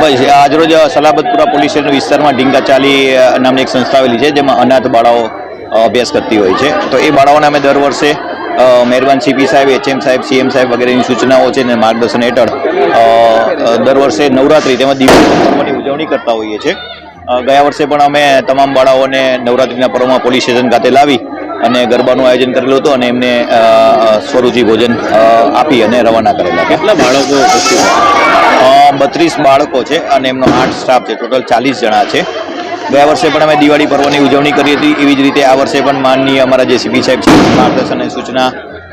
ભાઈ આજરોજ Salabatpura police station વિસ્તારમાં ઢીંગાચાલી ચાલી નામની એક સંસ્થા આવેલી છે, જેમાં અનાથ બાળાઓ અભ્યાસ કરતી હોય છે. તો એ બાળાઓને અમે દર વર્ષે મહેરબાન સીપી સાહેબ, એચએમ સાહેબ, સીએમ સાહેબ વગેરેની સૂચનાઓ છે અને માર્ગદર્શન હેઠળ દર વર્ષે નવરાત્રિ તેમજ દિવાળી ઉજવણી કરતા હોઈએ છીએ ગયા વર્ષે પણ અમે તમામ બાળાઓને નવરાત્રિના પર્વમાં પોલીસ સ્ટેશન ખાતે લાવી અને ગરબાનું આયોજન કરેલું હતું અને એમને સ્વરૂચિ ભોજન આપી અને રવાના કરેલા. કેટલા બાળકો બત્રીસ બાળકો છે અને એમનો આઠ સ્ટાફ છે. ટોટલ ચાલીસ જણા છે. ગયા વર્ષે પણ અમે દિવાળી પર્વની ઉજવણી કરી હતી. એવી જ રીતે આ વર્ષે પણ માનનીય અમારા જે સીબી સાહેબ છે માર્ગદર્શન અને સૂચના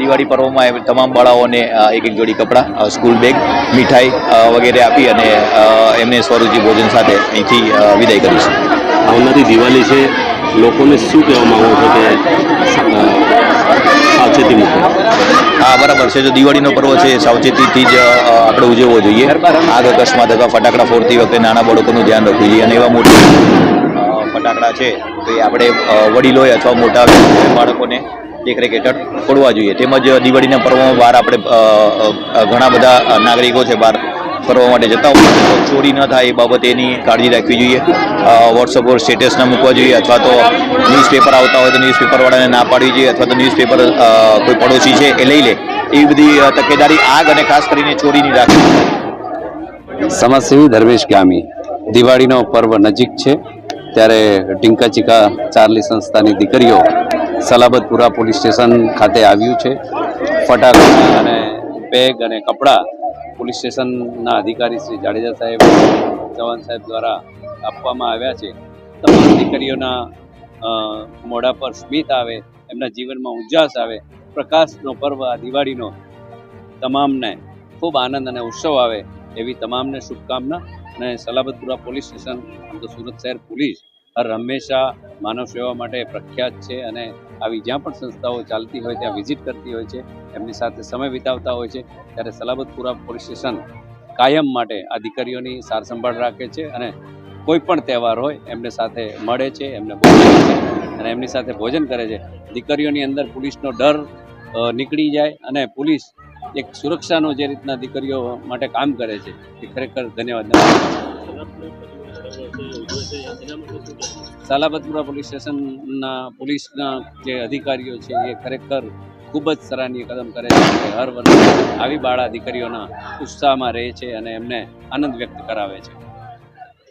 દિવાળી પર્વમાં તમામ બાળાઓને એક એક જોડી કપડાં સ્કૂલ બેગ મીઠાઈ વગેરે આપી અને એમને સ્વરૂચિ ભોજન સાથે અહીંથી વિદાય કરીશું આવનારી દિવાળી છે લોકોને શું કહેવા માંગો છો કે સાવચેતી મૂકો? હા બરાબર છે. જો દિવાળીનો પર્વ છે સાવચેતીથી જ આપણે ઉજવવો જોઈએ. આગ અકસ્માત અથવા ફટાકડા ફોડતી વખતે નાના બાળકોનું ધ્યાન રાખવું જોઈએ અને એવા મોટા ફટાકડા છે, તો એ આપણે વડીલોએ અથવા મોટા બાળકોને દેખરેખ હેઠળ ફોડવા જોઈએ. તેમજ દિવાળીના પર્વમાં બહાર આપણે ઘણા બધા નાગરિકો છે બહાર ફરવા માટે જતા હોય ચોરી ન થાય એ બાબતે એની કાળજી રાખવી જોઈએ. વોટ્સઅપ પર સ્ટેટસ મૂકવા જોઈએ અથવા તો ન્યૂઝપેપર આવતા હોય તો ન્યૂઝપેપરવાળાને ના પાડવી જોઈએ અથવા તો ન્યૂઝપેપર કોઈ પડોશી છે એ લઈ લે. એવી બધી તકેદારી આગ અને ખાસ કરીને ચોરીની રાખવી સમાજસેવી ધર્મેશ ગામી, દિવાળીનો પર્વ નજીક છે. ત્યારે ટીંકા ચીકા ચાર્લી સંસ્થાની દીકરીઓ સલાબતપુરા પોલીસ સ્ટેશન ખાતે આવ્યું છે. ફટાકડા અને બેગ અને કપડાં પોલીસ સ્ટેશનના અધિકારી શ્રી જાડેજા સાહેબ જવાન સાહેબ દ્વારા આપવામાં આવ્યા છે. તમામ દીકરીઓના મોઢા પર સ્મિત આવે, એમના જીવનમાં ઉજાસ આવે, પ્રકાશનો પર્વ, આ દિવાળીનો, તમામને ખૂબ આનંદ અને ઉત્સવ આવે એવી તમામને શુભકામના અને સલાબતપુરા પોલીસ સ્ટેશન તો સુરત શહેર પોલીસ, હર હંમેશા માનવ સેવા માટે પ્રખ્યાત છે અને આવી જ્યાં પણ સંસ્થાઓ ચાલતી હોય ત્યાં વિઝિટ કરતી હોય છે, એમની સાથે સમય વિતાવતા હોય છે, ત્યારે સલાબતપુરા પોલીસ સ્ટેશન કાયમ માટે આ દીકરીઓની સાર સંભાળ રાખે છે અને કોઈ પણ તહેવાર હોય એમને સાથે મળે છે, એમને ભોજન અને એમની સાથે ભોજન કરે છે. દીકરીઓની અંદર પોલીસનો ડર નીકળી જાય અને પોલીસ એક સુરક્ષાનો જે રીતના દીકરીઓ માટે કામ કરે છે, એ ખરેખર ધન્યવાદ સાલાબતપુરા પોલીસ સ્ટેશનના પોલીસના જે અધિકારીઓ છે, એ ખરેખર ખૂબ જ સરાહનીય કદમ કરે છે કે હર વર્ષે આવી બાળા દીકરીઓના ઉત્સાહમાં રહે છે અને એમને આનંદ વ્યક્ત કરાવે છે.